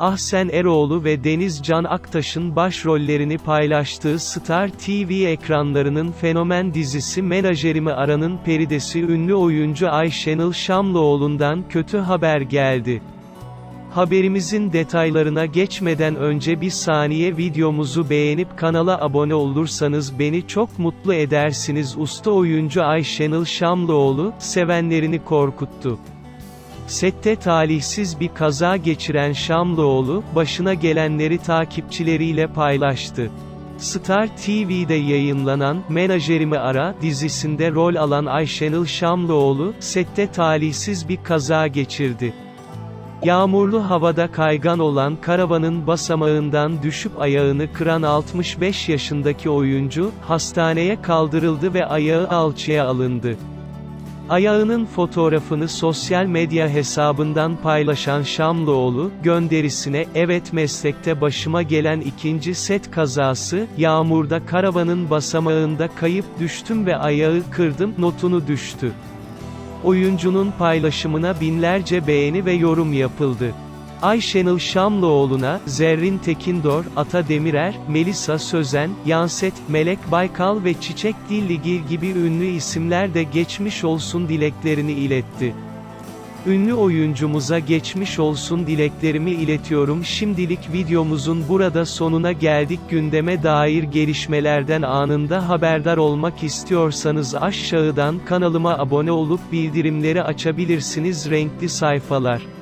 Ahsen Eroğlu ve Deniz Can Aktaş'ın başrollerini paylaştığı Star TV ekranlarının fenomen dizisi Menajerimi Aranın peridesi ünlü oyuncu Ayşenil Şamlıoğlu'ndan kötü haber geldi. Haberimizin detaylarına geçmeden önce bir saniye videomuzu beğenip kanala abone olursanız beni çok mutlu edersiniz. Usta oyuncu Ayşenil Şamlıoğlu, sevenlerini korkuttu. Sette talihsiz bir kaza geçiren Şamlıoğlu, başına gelenleri takipçileriyle paylaştı. Star TV'de yayınlanan Menajerimi Ara dizisinde rol alan Ayşenil Şamlıoğlu, sette talihsiz bir kaza geçirdi. Yağmurlu havada kaygan olan karavanın basamağından düşüp ayağını kıran 65 yaşındaki oyuncu, hastaneye kaldırıldı ve ayağı alçıya alındı. Ayağının fotoğrafını sosyal medya hesabından paylaşan Şamlıoğlu, gönderisine, evet meslekte başıma gelen ikinci set kazası, yağmurda karavanın basamağında kayıp düştüm ve ayağı kırdım, notunu düştü. Oyuncunun paylaşımına binlerce beğeni ve yorum yapıldı. Ayşenil Şamlıoğlu'na, Zerrin Tekindor, Ata Demirer, Melisa Sözen, Yanset, Melek Baykal ve Çiçek Dilligil gibi ünlü isimler de geçmiş olsun dileklerini iletti. Ünlü oyuncumuza geçmiş olsun dileklerimi iletiyorum şimdilik videomuzun burada sonuna geldik gündeme dair gelişmelerden anında haberdar olmak istiyorsanız aşağıdan kanalıma abone olup bildirimleri açabilirsiniz renkli sayfalar.